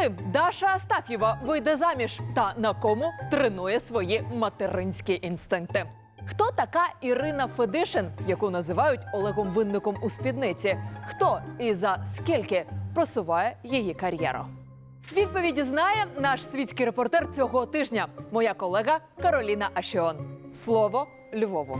розповіли, Даша Астаф'єва вийде заміж та на кому тренує свої материнські інстинкти. Хто така Ірина Федишин, яку називають Олегом Винником у спідниці? Хто і за скільки просуває її кар'єру? Відповіді знає наш світський репортер цього тижня, моя колега Кароліна Ашіон. Слово Львову.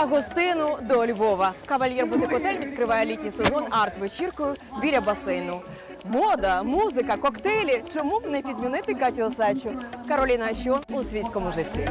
На гостину до Львова. Кавальєр Бутикотель відкриває літній сезон арт-вечіркою біля басейну. Мода, музика, коктейлі. Чому б не підмінити Катю Осачу? Кароліна що у свійському житті.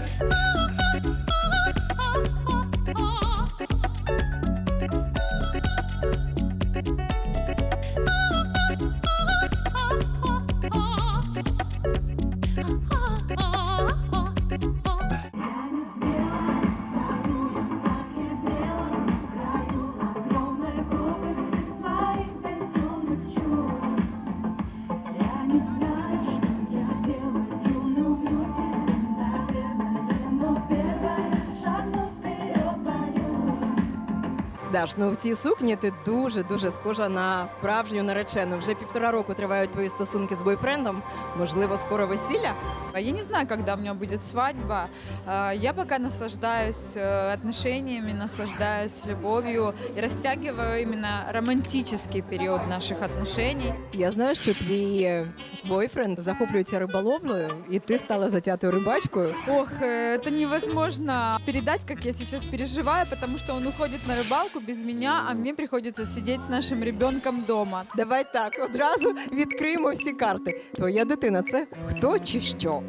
боюсь. Даш, ну в цій сукні ти дуже дуже схожа на справжню наречену. Вже півтора року тривають твої стосунки з бойфрендом. Можливо, скоро весілля. А Я не знаю, когда у меня будет свадьба. А, Я пока наслаждаюсь э, отношениями, наслаждаюсь любовью и растягиваю именно романтический период наших отношений. Я знаю, що твій е, бойфренд захоплюється риболовлею, і ти стала затятою рибачкою. Ох, э, это невозможно передать, как я сейчас переживаю, потому что он уходит на рыбалку без меня, а мне приходится сидеть с нашим ребенком дома. Давай так, одразу відкриємо всі карти. Твоя дитина це хто чи що?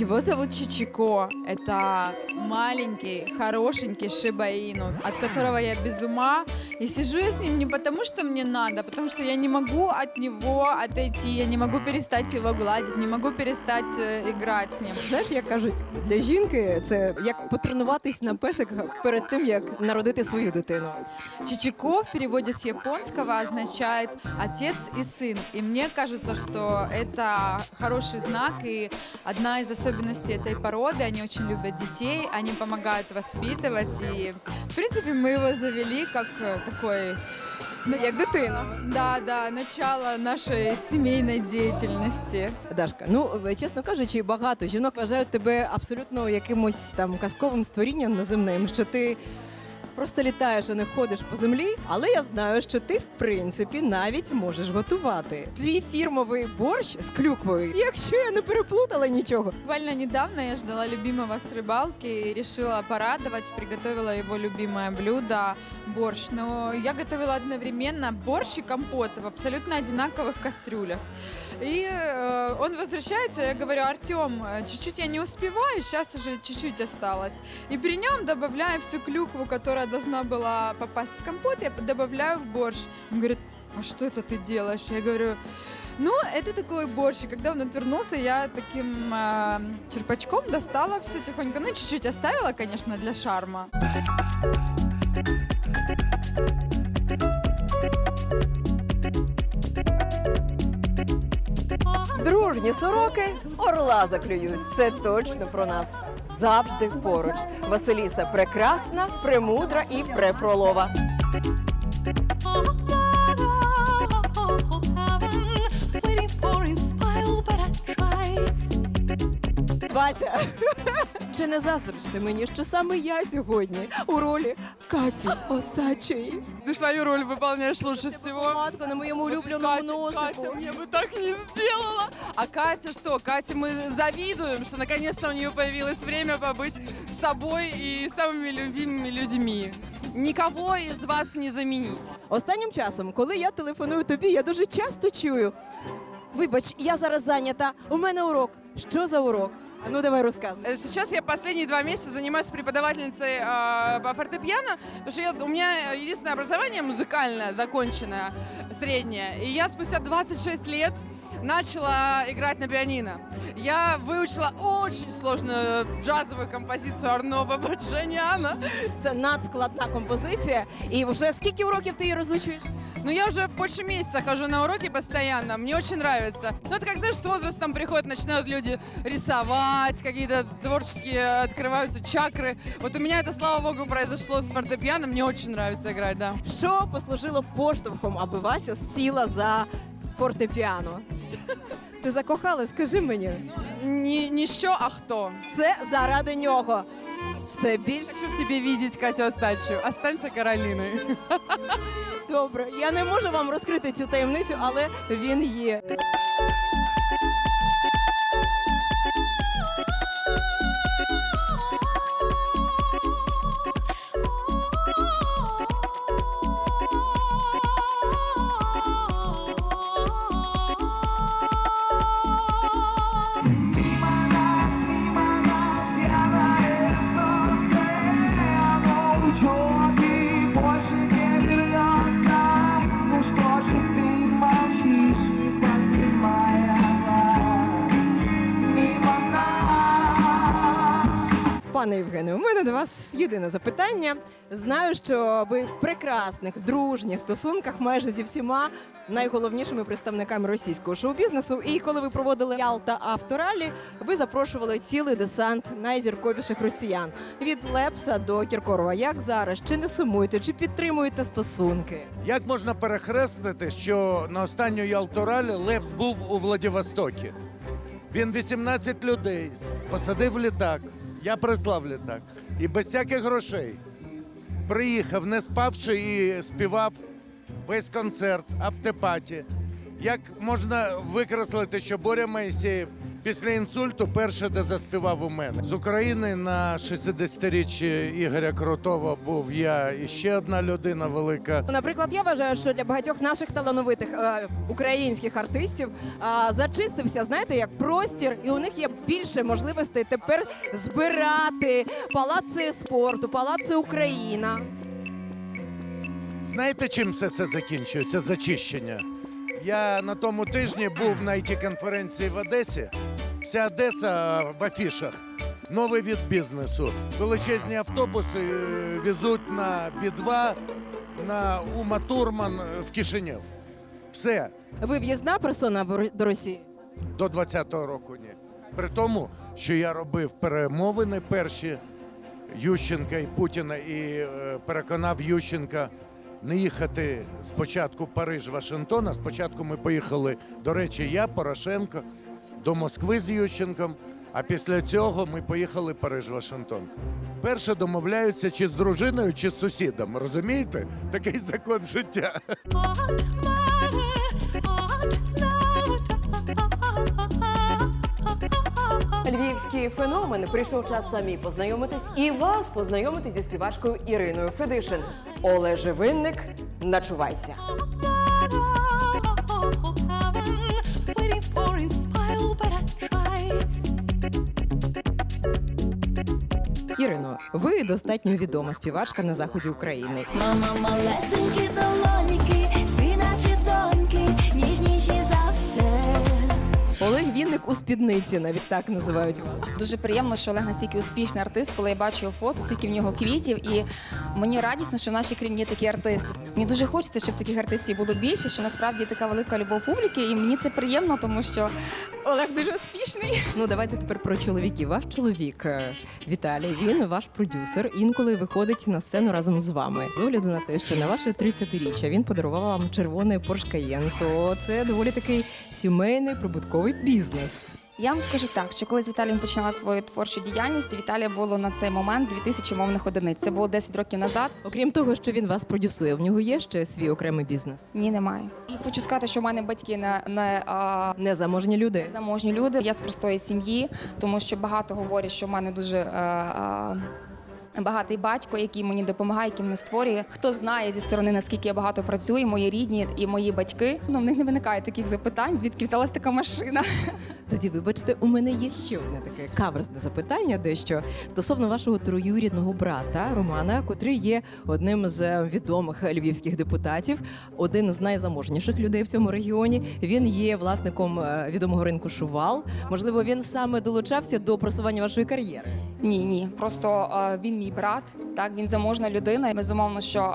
Его зовут Чичико. Это маленький, хорошенький шибаину, от которого я без ума. И сижу я с ним не потому, что мне надо, а потому что я не могу от него отойти, я не могу перестать его гладить, не могу перестать э, играть с ним. Знаєш, як кажуть, для жінки це як потренуватись на песиках перед тим, як народити свою дитину. Чичико в переводе с японского означает отец и сын. И мне кажется, что это хороший знак и одна из особенностей этой породы. Они очень любят детей, они помогают воспитывать. И, в принципе, мы его завели как э, такой, Ну, як дитина. да, да, начало нашей семейной деятельности. Дашка, ну е, чесно кажучи, багато жінок вважають тебе абсолютно якимось там казковим створінням неземним, що ти просто літаєш, а не ходиш по землі. Але я знаю, що ти в принципі навіть можеш готувати. Твій фірмовий борщ з клюквою, якщо я не переплутала нічого. Буквально недавно я ждала любимого с рыбалки и решила порадовать, приготовила его любимое блюдо – борщ. Но я готовила одновременно борщ и компот в абсолютно одинаковых кастрюлях. И э, он возвращается, я говорю, Артем, э, чуть-чуть я не успеваю, сейчас уже чуть-чуть осталось. И при нем добавляю всю клюкву, которая должна была попасть в компот, я добавляю в борщ. Он говорит, а что это ты делаешь? Я говорю, ну, это такой борщ. И когда он отвернулся, я таким э, черпачком достала все тихонько. Ну, чуть-чуть оставила, конечно, для шарма. Дружні сороки орла заклюють. Це точно про нас. Завжди поруч. Василіса прекрасна, премудра і try. Вася, чи не заздриш ти мені, що саме я сьогодні у ролі Каті Осачої? Ты свою роль выполняешь лучше всего. Матко на моєму улюбленому Катя, носику. Катя мне бы так не сделала. А Катя что? Кате мы завидуем, что наконец-то у нее появилось время побыть с собой и самыми любимыми людьми. Никого из вас не заменить. Останнім часом, коли я телефоную тобі, я дуже часто чую. Вибач, я зараз зайнята. У мене урок. Що за урок? А ну давай розказуй. Э, Сейчас я последние два месяца занимаюсь преподавательницей э, по фортепиано, потому что я, у меня единственное образование музыкальное, законченное, среднее. И я спустя 26 лет начала играть на пианино. Я выучила очень сложную джазовую композицию Арно Бабаджаняна. Це надскладна композиція. І вже скільки уроків ти її розвучуєш? Но я уже больше месяца хожу на уроки постоянно, мне очень нравится. Ну, это как, знаешь, с возрастом приходят, начинают люди рисовать, какие-то творческие открываются чакры. Вот у меня это, слава богу, произошло с фортепиано, мне очень нравится играть, да. Що послужило поштовхом, аби Вася сіла за фортепіано? Ти закохала, скажи мені. Ні, не що, а хто. Це заради нього. Все більше. Хочу в тебе видеть Катю Остачу. Останься Кароліною. добре. Я не можу вам розкрити цю таємницю, але він є. Пане Євгене, у мене до вас єдине запитання. Знаю, що ви в прекрасних дружніх стосунках майже зі всіма найголовнішими представниками російського шоу-бізнесу. І коли ви проводили Ялта авторалі, ви запрошували цілий десант найзірковіших росіян від Лепса до Кіркорова. Як зараз? Чи не сумуєте, чи підтримуєте стосунки? Як можна перехрестити, що на останню Ялторалі Лепс був у Владивостокі? Він 18 людей посадив літак. Я прислав літак. І без всяких грошей. Приїхав, не спавши і співав весь концерт автопаті. Як можна викреслити, що Боря Моїсеєв після інсульту перше, де заспівав у мене. З України на 60-річчя Ігоря Крутова був я і ще одна людина велика. Наприклад, я вважаю, що для багатьох наших талановитих е, українських артистів е, зачистився, знаєте, як простір, і у них є більше можливостей тепер збирати палаци спорту, палаци Україна. Знаєте, чим все це закінчується? Зачищення. Я на тому тижні був на it конференції в Одесі. Вся Одеса в афішах. Новий від бізнесу. Величезні автобуси е, везуть на Бі-2, на Ума Турман е, в Кишинев. Все. Ви в'їзна персона до Росії? До 20-го року ні. При тому, що я робив перемовини перші Ющенка і Путіна і е, переконав Ющенка не їхати спочатку Париж, Вашингтон, а спочатку ми поїхали, до речі, я, Порошенко, до Москви з Ющенком, а після цього ми поїхали Париж, Вашингтон. Перше домовляються чи з дружиною, чи з сусідом. Розумієте? Такий закон життя. Львівський феномен прийшов час самі познайомитись і вас познайомити зі співачкою Іриною Федишин. Олеже Винник, начувайся. Достатньо відома співачка на заході України. Мама малесенькі долоніки, у спідниці, навіть так називають вас. Дуже приємно, що Олег настільки успішний артист, коли я бачу його фото, скільки в нього квітів, і мені радісно, що в нашій країні є такі артисти. Мені дуже хочеться, щоб таких артистів було більше, що насправді така велика любов публіки, і мені це приємно, тому що Олег дуже успішний. Ну давайте тепер про чоловіків. Ваш чоловік е, Віталій, він ваш продюсер. Інколи виходить на сцену разом з вами. З огляду на те, що на ваше 30-річчя він подарував вам червоний Porsche Cayenne, то це доволі такий сімейний прибутковий бізнес. Я вам скажу так, що коли з Віталієм починала свою творчу діяльність, Віталія було на цей момент 2000 мовних одиниць. Це було 10 років назад. Окрім того, що він вас продюсує, в нього є ще свій окремий бізнес. Ні, немає. І хочу сказати, що в мене батьки не, не а, Незаможні люди. заможні люди. Я з простої сім'ї, тому що багато говорять, що в мене дуже. А, е, багатий батько, який мені допомагає, який мене створює. Хто знає зі сторони, наскільки я багато працюю, мої рідні і мої батьки. Ну в них не виникає таких запитань, звідки взялась така машина. Тоді, вибачте, у мене є ще одне таке каверсне запитання, дещо стосовно вашого троюрідного брата Романа, котрий є одним з відомих львівських депутатів, один з найзаможніших людей в цьому регіоні. Він є власником е, відомого ринку Шувал. Можливо, він саме долучався до просування вашої кар'єри. Ні, ні, просто він мій брат. Так він заможна людина. І безумовно, що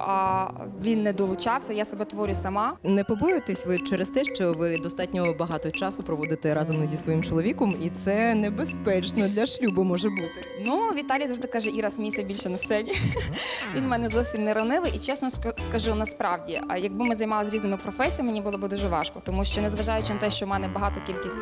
він не долучався. Я себе творю сама. Не побоюєтесь ви через те, що ви достатньо багато часу проводите разом зі своїм чоловіком, і це небезпечно для шлюбу може бути. Ну, Віталій завжди каже, Іра, смійся більше на сцені. Він мене зовсім не ранивий, і чесно ска- скажу, насправді, якби ми займалися різними професіями, мені було б дуже важко, тому що незважаючи на те, що в мене багато кількість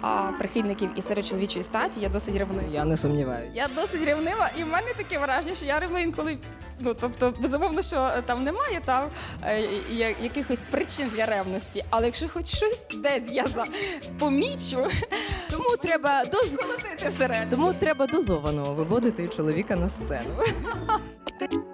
а, прихильників і серед чоловічої статі, я досить ревнива. Я не сумніваюся. Я досить ревнива, і в мене таке враження, що я ревную інколи. Ну тобто, безумовно, що е, там немає там е, я- якихось причин для ревності. Але якщо хоч щось десь я за помічу, Тому треба доз... колотити всередину. Тому треба дозовано виводити чоловіка на сцену.